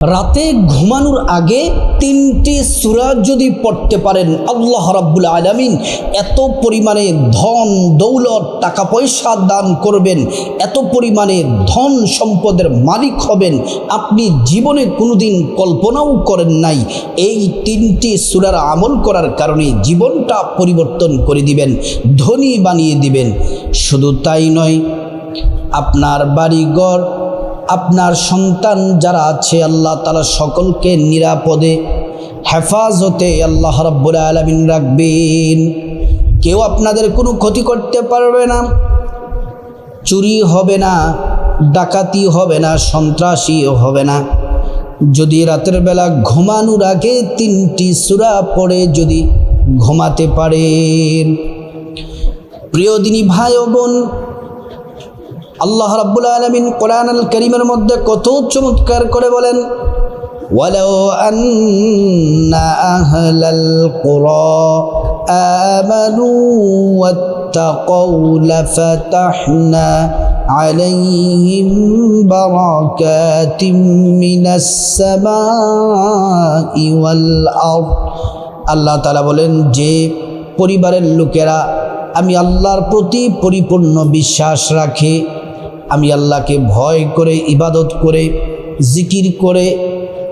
রাতে ঘুমানোর আগে তিনটি সুরা যদি পড়তে পারেন, আল্লাহ রাব্বুল আলামিন এত পরিমাণে ধন, দৌলত টাকা পয়সা দান করবেন, এত পরিমাণে ধন সম্পদের মালিক হবেন, আপনি জীবনে কোনোদিন কল্পনাও করেন নাই এই তিনটি সুরার আমল করার কারণে জীবনটা পরিবর্তন করে দিবেন, ধনী বানিয়ে দিবেন। শুধু তাই নয়, আপনার বাড়িঘর আপনার সন্তান যারা আছে, আল্লাহ তালা সকলকে নিরাপদে, হেফাজতে আল্লাহ রব্বুল আলমিন রাখবেন। কেউ আপনাদের কোনো ক্ষতি করতে পারবে না, চুরি হবে না, ডাকাতি হবে না সন্ত্রাসীও হবে না। যদি রাতের বেলা ঘুমানোর আগে তিনটি সুরা পড়ে যদি ঘুমাতে পারেন। প্রিয় দিনী ভাই ও বোন আল্লাহ রাব্বুল আলামিন কোরআন আল করিমের মধ্যে কত চমৎকার করে বলেন ولو أن أهل القرى آمنوا واتقوا لفتحنا عليهم بركات من السماء والأرض আল্লাহ তালা বলেন যে পরিবারের লোকেরা আমি আল্লাহর প্রতি পরিপূর্ণ বিশ্বাস রাখে আমি আল্লাহকে ভয় করে ইবাদত করে জিকির করে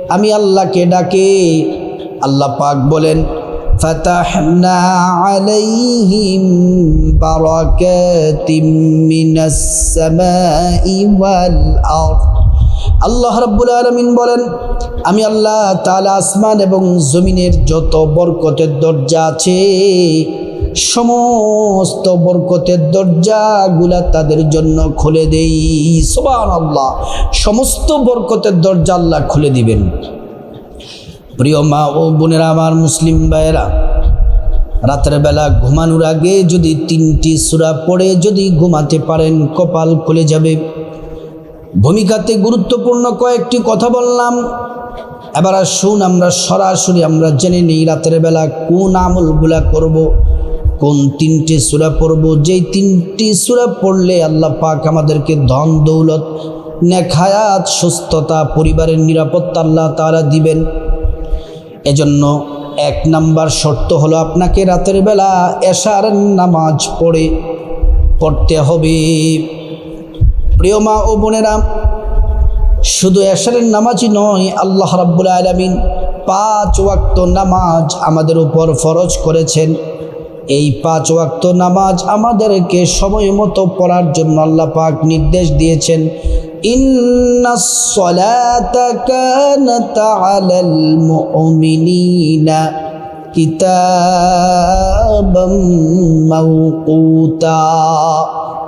আমি আল্লাহকে ডাকে আল্লাহ পাক বলেন فتحنا عليهم بركات من السماء والأرض আল্লাহ রাব্বুল আলমিন বলেন আমি আল্লাহ তালা আসমান এবং জমিনের যত বরকতের দরজা আছে সমস্ত বরকতের দরজাগুলা তাদের জন্য খুলে দেই। সোবান আল্লাহ সমস্ত বরকতের দরজা আল্লাহ খুলে দিবেন। প্রিয় মা ও বোনেরা, আমার মুসলিম ভাইয়েরা, রাতের বেলা ঘুমানোর আগে যদি তিনটি সুরা পড়ে যদি ঘুমাতে পারেন, কপাল খুলে যাবে। ভূমিকাতে গুরুত্বপূর্ণ কয়েকটি কথা বললাম। এবার শুন আমরা সরাসরি আমরা জেনে নিই রাতের বেলা কোন আমলগুলা করব। কোন তিনটি সুরা পড়ব? যেই তিনটি সুরা পড়লে আল্লাহ পাক আমাদেরকে ধন, দৌলত নেখায়াত সুস্থতা, পরিবারের নিরাপত্তা আল্লাহ তারা দিবেন। এজন্য এক নাম্বার শর্ত হলো আপনাকে রাতের বেলা এশার নামাজ পড়ে, পড়তে হবে। প্রিয় মা ও বোনেরা, শুধু এশারের নামাজই নয়, আল্লাহ রাব্বুল আলমিন পাঁচ ওয়াক্ত নামাজ আমাদের উপর ফরজ করেছেন। এই পাঁচ ওয়াক্ত নামাজ আমাদেরকে সময় মতো পড়ার জন্য আল্লাহ পাক নির্দেশ দিয়েছেন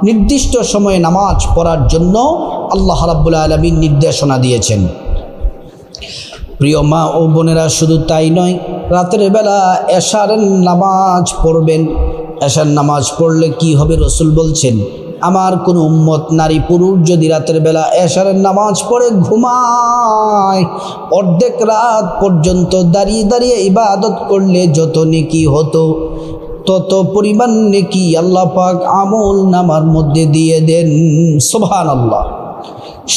নির্দিষ্ট সময়ে নামাজ পড়ার জন্য আল্লাহ রাব্বুল আলমিন নির্দেশনা দিয়েছেন। প্রিয় মা ও বোনেরা, শুধু তাই নয়, রাতের বেলা এশার নামাজ পড়বেন। এশার নামাজ পড়লে কি হবে রসুল বলছেন, আমার কোনো উম্মত নারী পুরুষ যদি রাতের বেলা এশারের নামাজ পড়ে, ঘুমায়, অর্ধেক রাত পর্যন্ত দাঁড়িয়ে দাঁড়িয়ে ইবাদত করলে যত নেকি হতো, তত পরিমাণ নেকি আল্লাহ পাক আমল নামার মধ্যে দিয়ে দেন। সোভান আল্লাহ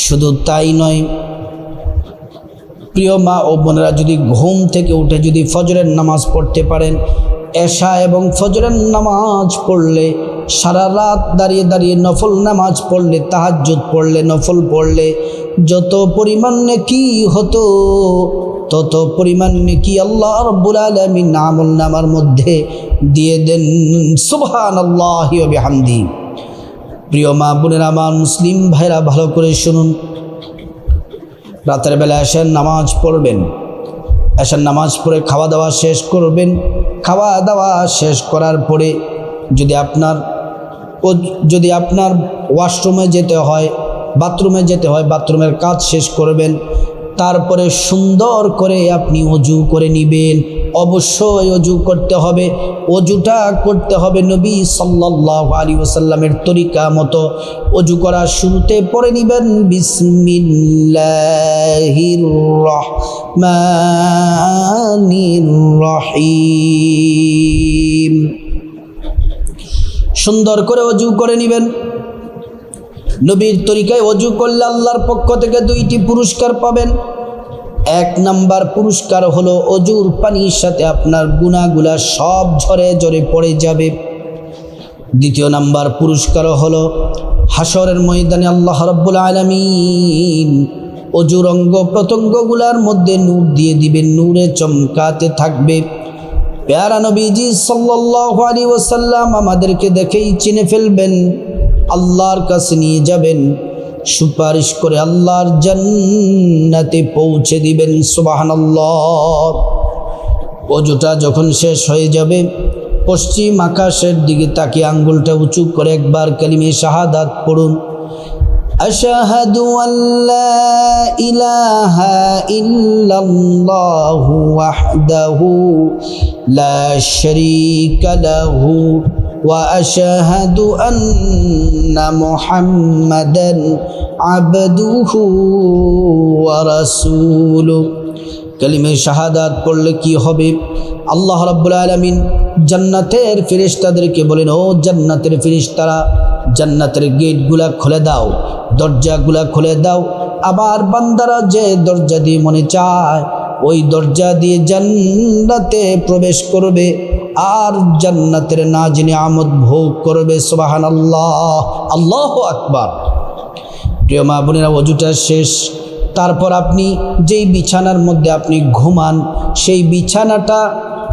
শুধু তাই নয় প্রিয় মা ও বোনেরা, যদি ঘুম থেকে উঠে যদি ফজরের নামাজ পড়তে পারেন, এশা এবং ফজরের নামাজ পড়লে, সারা রাত দাঁড়িয়ে দাঁড়িয়ে নফল নামাজ পড়লে, তাহাজ্জুদ পড়লে, নফল পড়লে, যত পরিমাণ কি হতো, তত পরিমাণ কি আল্লাহ রব্বুল আলমিন আমল নামার মধ্যে দিয়ে দেন। সুবহান আল্লাহ হামদি প্রিয় মা বোনেরা আমার মুসলিম ভাইরা, ভালো করে শুনুন। রাতের বেলা এসেন নামাজ পড়বেন। এসেন নামাজ পড়ে খাওয়া দাওয়া শেষ করবেন। খাওয়া দাওয়া শেষ করার পরে যদি আপনার যদি আপনার ওয়াশরুমে যেতে হয়, বাথরুমে যেতে হয়, বাথরুমের কাজ শেষ করবেন। তারপরে সুন্দর করে আপনি অজু করে নিবেন। অবশ্যই অজু করতে হবে। অজুটা করতে হবে নবী সাল্লাহ আলী ওসাল্লামের তরিকা মতো। অজু করা শুরুতে পরে নিবেন রহিম সুন্দর করে অজু করে নিবেন। নবীর তরিকায় অজু করলে আল্লাহর পক্ষ থেকে দুইটি পুরস্কার পাবেন। এক নাম্বার পুরস্কার হলো অজুর পানির সাথে আপনার গুণাগুলা সব ঝরে ঝরে পড়ে যাবে। দ্বিতীয় নাম্বার পুরস্কার হলো হাসরের ময়দানে আল্লাহ রব্বুল আলমিন অজুর অঙ্গ প্রত্যঙ্গগুলার মধ্যে নূর দিয়ে দিবেন, নূরে চমকাতে থাকবে। পেয়ারা নবীজি সাল্লাল্লাহু আলাইহি ওয়াসাল্লাম আমাদেরকে দেখেই চিনে ফেলবেন। আল্লাহর কাছে নিয়ে যাবেন, সুপারিশ করে আল্লাহর জান্নাতে পৌঁছে দিবেন সুবাহান অজুটা যখন শেষ হয়ে যাবে, পশ্চিম আকাশের দিকে তাকে আঙ্গুলটা উঁচু করে একবার কালিমে শাহাদাত পড়ুন। أشهد أن لا إله إلا الله وحده لا شريك له وأشهد أن محمدا عبده ورسوله কালিমে শাহাদাত পড়লে কি হবে আল্লাহ রাব্বুল আলামিন জান্নাতের ফেরেশতাদেরকে বলেন ও জান্নাতের ফেরেশতারা জান্নাতের গেটগুলা খুলে দাও দরজাগুলা খুলে দাও আবার বান্দারা যে দরজা দিয়ে মনে চায় ওই দরজা দিয়ে জান্নাতে প্রবেশ করবে আর জান্নাতের না যিনি আমদ ভোগ করবে সোবাহান আল্লাহ আল্লাহ আকবার। প্রিয় মা বোনেরা, অজুটা শেষ। তারপর আপনি যেই বিছানার মধ্যে আপনি ঘুমান, সেই বিছানাটা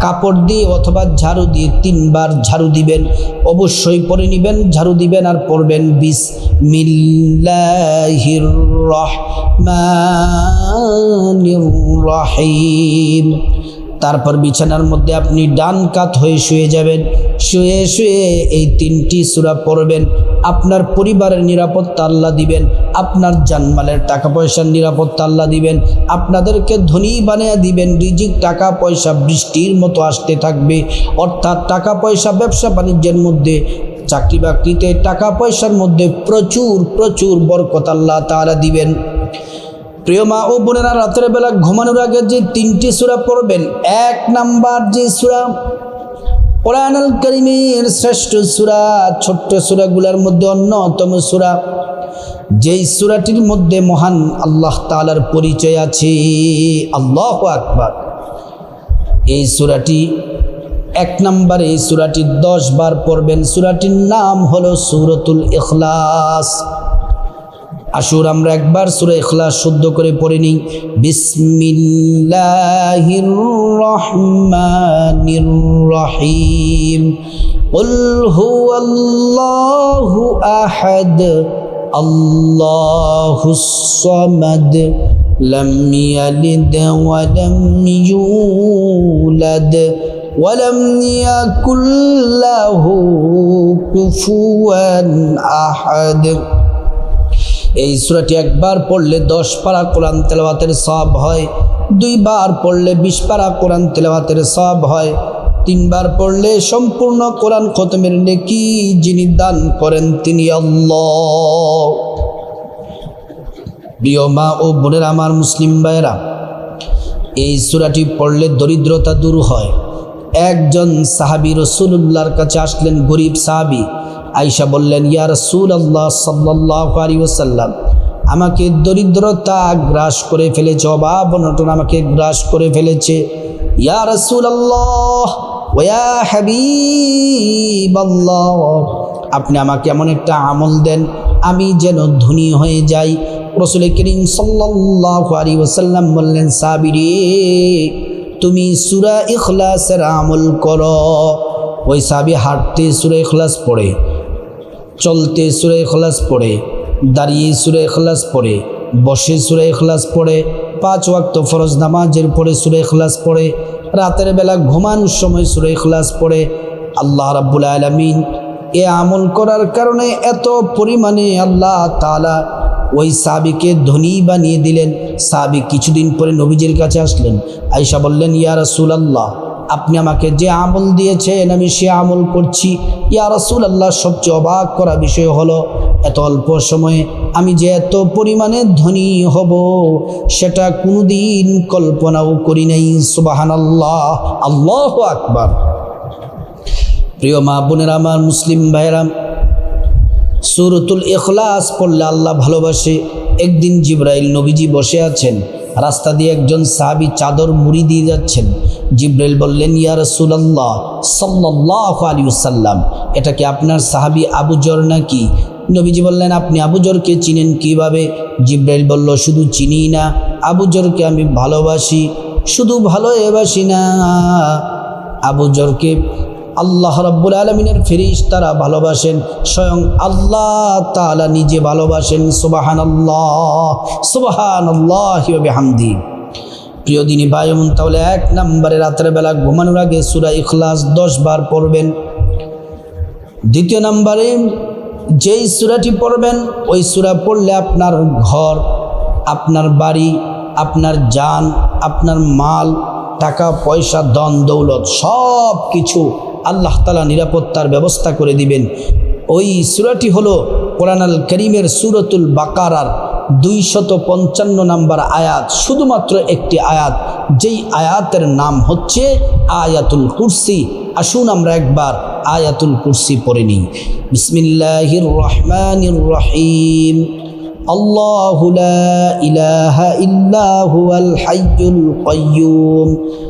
কাপড় দিয়ে অথবা ঝাড়ু দিয়ে তিনবার ঝাড়ু দিবেন, অবশ্যই পরে নেবেন, ঝাড়ু দিবেন আর পড়বেন বিস মিল্লাহির রহিম। তারপর বিছানার মধ্যে আপনি ডান কাত হয়ে শুয়ে যাবেন। শুয়ে শুয়ে এই তিনটি সুরা পড়বেন। আপনার পরিবারের নিরাপত্তা আল্লাহ দিবেন। আপনার জানমালের টাকা পয়সার নিরাপত্তা আল্লাহ দিবেন। আপনাদেরকে ধনী বানিয়ে দিবেন। রিজিক টাকা পয়সা বৃষ্টির মতো আসতে থাকবে। অর্থাৎ টাকা পয়সা ব্যবসা বাণিজ্যের মধ্যে চাকরি বাকরিতে টাকা পয়সার মধ্যে প্রচুর প্রচুর বরকত আল্লাহ তারা দিবেন। প্রিয় মা ও বোনেরা, রাতের বেলা ঘুমানোর আগে যে তিনটি সুরা পড়বেন, এক নাম্বার যে সুরা কোরআনুল করিমের শ্রেষ্ঠ সুরা, ছোট্ট সুরাগুলোর মধ্যে অন্যতম সুরা, যেই সুরাটির মধ্যে মহান আল্লাহ তালার পরিচয় আছে। আল্লাহ আকবার। এই সুরাটি এক নম্বর এই সুরাটি দশ বার পড়বেন। সুরাটির নাম হলো সুরতুল ইখলাস। আসুর আমরা একবার সুরে ইখলাস শুদ্ধ করে পড়ে নিই বিসমিল্লাহির রহমানির রহিম قل هو الله أحد الله الصمد لم يلد ولم يولد ولم يكن له كفوا أحد এই সুরাটি একবার পড়লে দশ পারা কোরআন তেলাওয়াতের সব হয়, দুইবার পড়লে বিশ পারা কোরআন তেলাওয়াতের সব হয়, তিনবার পড়লে সম্পূর্ণ কোরআন খতমের নেকি যিনি দান করেন তিনি প্রিয় মা ও বোনের আমার মুসলিম ভাইয়েরা, এই সুরাটি পড়লে দরিদ্রতা দূর হয়। একজন সাহাবি রসুল্লাহর কাছে আসলেন, গরিব সাহাবি আইসা বললেন, ইয়া রসুল আল্লাহ সাল্লাহ ওসাল্লাম আমাকে দরিদ্রতা গ্রাস করে ফেলেছে, অভাব অনটন আমাকে গ্রাস করে ফেলেছে। ইয়া রসুল আল্লাহ ওয়া হাবিব আপনি আমাকে এমন একটা আমল দেন, আমি যেন ধনী হয়ে যাই। রসুল করিম সাল্লাহ আলী ওসাল্লাম বললেন, সাবিরে, তুমি সুরা ইখলাসের আমল করো। ওই সাবি হাঁটতে সুরা ইখলাস পড়ে। চলতে সুরে খলাস পড়ে, দাঁড়িয়ে সুরে খলাস পড়ে, বসে সুরে খলাস পড়ে, পাঁচ ওয়াক্ত ফরজ নামাজের পরে সুরে খলাস পড়ে, রাতের বেলা ঘুমানোর সময় সুরে খলাস পড়ে, আল্লাহ রাব্বুল আলমিন এ আমল করার কারণে এত পরিমাণে আল্লাহ তালা ওই সাবিকে ধনী বানিয়ে দিলেন। সাবি কিছুদিন পরে নবীজির কাছে আসলেন। আইসা বললেন, ইয়া রসুল আল্লাহ আপনি আমাকে যে আমল দিয়েছেন, আমি সে আমল করছি। ইয়া রসুল আল্লাহ সবচেয়ে অবাক করা বিষয় হলো, এত অল্প সময়ে আমি যে এত পরিমাণে ধনী হব, সেটা কোনোদিন কল্পনাও করি নাই। সুবাহান আল্লাহ আল্লাহ আকবার। প্রিয় মা বোনের, আমার মুসলিম ভাইরাম সুরতুল এখলাস পড়লে আল্লাহ ভালোবাসে। একদিন জিব্রাইল নবীজি বসে আছেন। রাস্তা দিয়ে একজন সাহাবি চাদর মুড়ি দিয়ে যাচ্ছেন। জিব্রাইল বললেন, ইয়া রসুলাল্লাহ সাল্লাহ আলিউসাল্লাম এটা কি আপনার সাহাবি আবু জর নাকি? নবীজি বললেন, আপনি আবু জরকে চিনেন কীভাবে? জিব্রাইল বলল, শুধু চিনি না, আবু জরকে আমি ভালোবাসি, শুধু ভালোবাসি না। আবু জরকে আল্লাহ রব্বুল আলমিনের ফিরিস তারা ভালোবাসেন, স্বয়ং আল্লাহ তালা নিজে ভালোবাসেন সুবাহান আল্লাহ সুবাহান আল্লাহ হামদি প্রিয় দিনী ভাইমন তাহলে এক নম্বরে বেলা ঘুমানোর আগে সুরা ইখলাস দশ বার পড়বেন। দ্বিতীয় নম্বরে যেই সুরাটি পড়বেন, ওই সুরা পড়লে আপনার ঘর, আপনার বাড়ি, আপনার যান আপনার মাল, টাকা, পয়সা দন দৌলত সব কিছু আল্লাহ তালা নিরাপত্তার ব্যবস্থা করে দিবেন। ওই সুরাটি হলো কোরআনাল করিমের সুরতুল বাকারার দুইশত পঞ্চান্ন নাম্বার আয়াত। শুধুমাত্র একটি আয়াত, যেই আয়াতের নাম হচ্ছে আয়াতুল কুরসি। আসুন আমরা একবার আয়াতুল কুরসি পড়ে নিই। বিসমিল্লাহির রহমানির রহিম। আল্লাহ ইলাহা ইল্লাহুল হাইয়ুল কয়ুম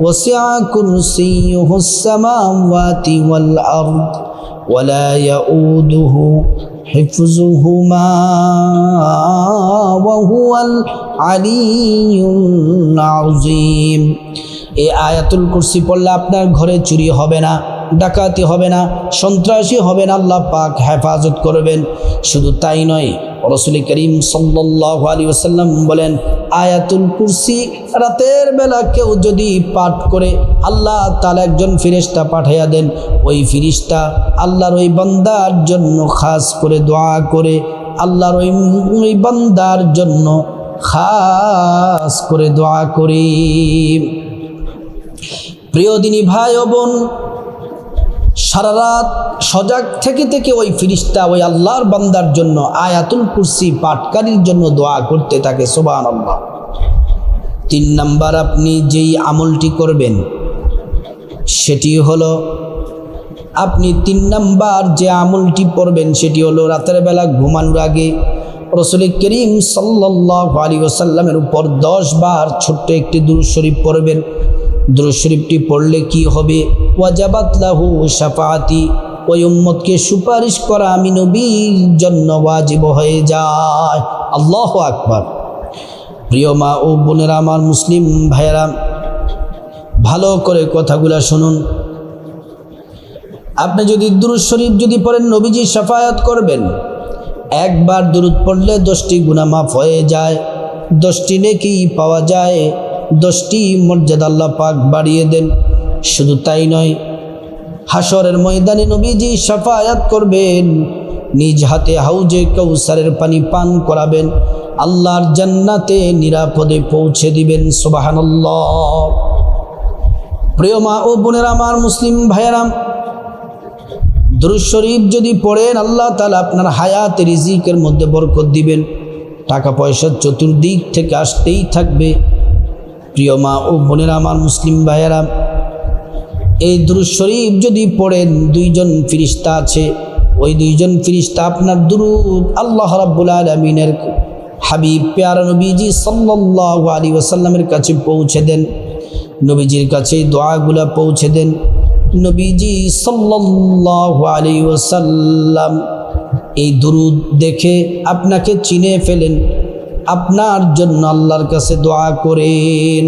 وسع كرسيه السماوات والأرض ولا يؤوده حفظهما وهو العلي العظيم এই আয়াতুল কুরসি পড়লে আপনার ঘরে চুরি হবে না ডাকাতি হবে না সন্ত্রাসী হবে না আল্লাহ পাক হেফাজত করবেন শুধু তাই নয় রসুল করিম সাল্লাহ ওসাল্লাম বলেন, আয়াতুল কুরসি, রাতের বেলা কেউ যদি পাঠ করে, আল্লাহ তার একজন ফিরিস্তা পাঠাইয়া দেন। ওই ফিরিস্তা আল্লাহর ওই বান্দার জন্য খাস করে দোয়া করে, আল্লাহর ওই ওই বান্দার জন্য খাস করে দোয়া করি। প্রিয় দিনী ভাই বোন সারা রাত সজাগ থেকে থেকে ওই ফিরিস্তা, ওই আল্লাহর বান্দার জন্য আয়াতুল কুরসি পাটকারীর জন্য দোয়া করতে থাকে সোবান আল্লাহ তিন নাম্বার, আপনি যেই আমলটি করবেন, সেটি হলো আপনি তিন নাম্বার যে আমলটি পড়বেন, সেটি হলো রাতের বেলা ঘুমানোর আগে রসুল করিম সাল্লাহ আলী ওসাল্লামের উপর দশ বার ছোট্ট একটি দূর শরীফ পড়বেন। দুরুদ শরীফটি পড়লে কি হবে? ওয়াজাবাত লাহু শাফাতি ওই উম্মতকে সুপারিশ করা আমি নবীর জন্য ওয়াজিব হয়ে যায়। আল্লাহ আকবার। প্রিয় মা ও বোনেরা, আমার মুসলিম ভাইয়েরা, ভালো করে কথাগুলা শুনুন। আপনি যদি দুরুদ শরীফ যদি পড়েন, নবীজি সাফায়াত করবেন। একবার দুরুদ পড়লে দশটি গুণা মাফ হয়ে যায়, দশটি নেকি পাওয়া যায় দশটি মর্যাদা আল্লাহ পাক বাড়িয়ে দেন। শুধু তাই নয় হাসরের ময়দানে নবীজি সাফায়াত করবেন, নিজ হাতে হাউজে কৌসারের পানি পান করাবেন, আল্লাহর জান্নাতে নিরাপদে পৌঁছে দিবেন সুবাহান্লাহ প্রিয় মা ও বোনেরা, আমার মুসলিম ভাইয়ারাম দুরুদ শরীফ যদি পড়েন, আল্লাহ তালা আপনার হায়াত রিজিকের মধ্যে বরকত দিবেন। টাকা পয়সা চতুর্দিক থেকে আসতেই থাকবে। প্রিয় মা ও বোনেরা, আমার মুসলিম ভাইয়েরা, এই দুরুদ শরীফ যদি পড়েন, দুইজন ফিরিস্তা আছে, ওই দুইজন ফিরিস্তা আপনার দুরুদ আল্লাহ রাব্বুল আলমিনের হাবিব, পেয়ারা নবীজি সাল্লাহ আলী ওসাল্লামের কাছে পৌঁছে দেন, নবীজির কাছে দোয়াগুলা পৌঁছে দেন, নবীজি সাল্লাহ আলী ওসাল্লাম এই দুরুদ দেখে আপনাকে চিনে ফেলেন। আপনার জন্য আল্লাহর কাছে দোয়া করেন।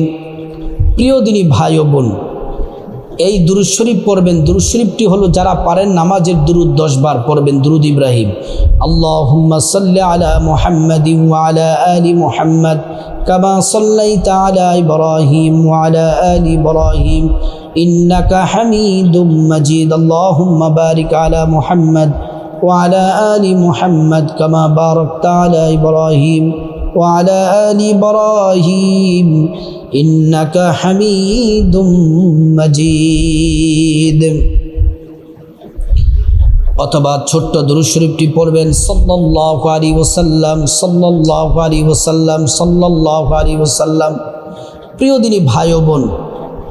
প্রিয় দিনী ভাই ও বোন, এই দুরুদ শরীফ পড়বেন। দুরুদ শরীফটি হলো যারা পারেন নামাজের দুরুদ দশ বার পড়বেন। দুরুদ ইব্রাহিম আল্লাহ সাল্লি আলা মোহাম্মদ আলা আলী মোহাম্মদ কামা সাল্লাই আলা ইব্রাহিম আলা আলী ইব্রাহিম ইন্নাকা হামিদুম মজিদ। আল্লাহুম্মা বারিক আলা মুহাম্মদ ওয়া আলা আলি মুহাম্মদ কামা বারাকতা আলা ইব্রাহিম وعلى آل إبراهيم إنك حميد مجيد অথবা ছোট্ট দুরুদ শরীফটি পড়বেন সাল্লাল্লাহু আলাইহি ওয়াসাল্লাম সাল্লাল্লাহু আলাইহি ওয়াসাল্লাম সাল্লাল্লাহু আলাইহি ওয়াসাল্লাম প্রিয় দিনী ভাই ও বোন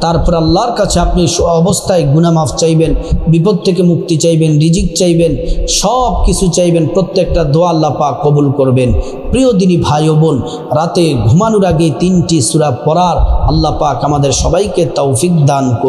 তারপর আল্লাহর কাছে আপনি অবস্থায় গুনামাফ চাইবেন, বিপদ থেকে মুক্তি চাইবেন, রিজিক চাইবেন সব কিছু চাইবেন, প্রত্যেকটা দোয়া আল্লাহ পাক কবুল করবেন। প্রিয় দিনী ভাই ও বোন, রাতে ঘুমানোর আগে তিনটি সুরা পড়ার আল্লাহ পাক আমাদের সবাইকে তৌফিক দান করুন।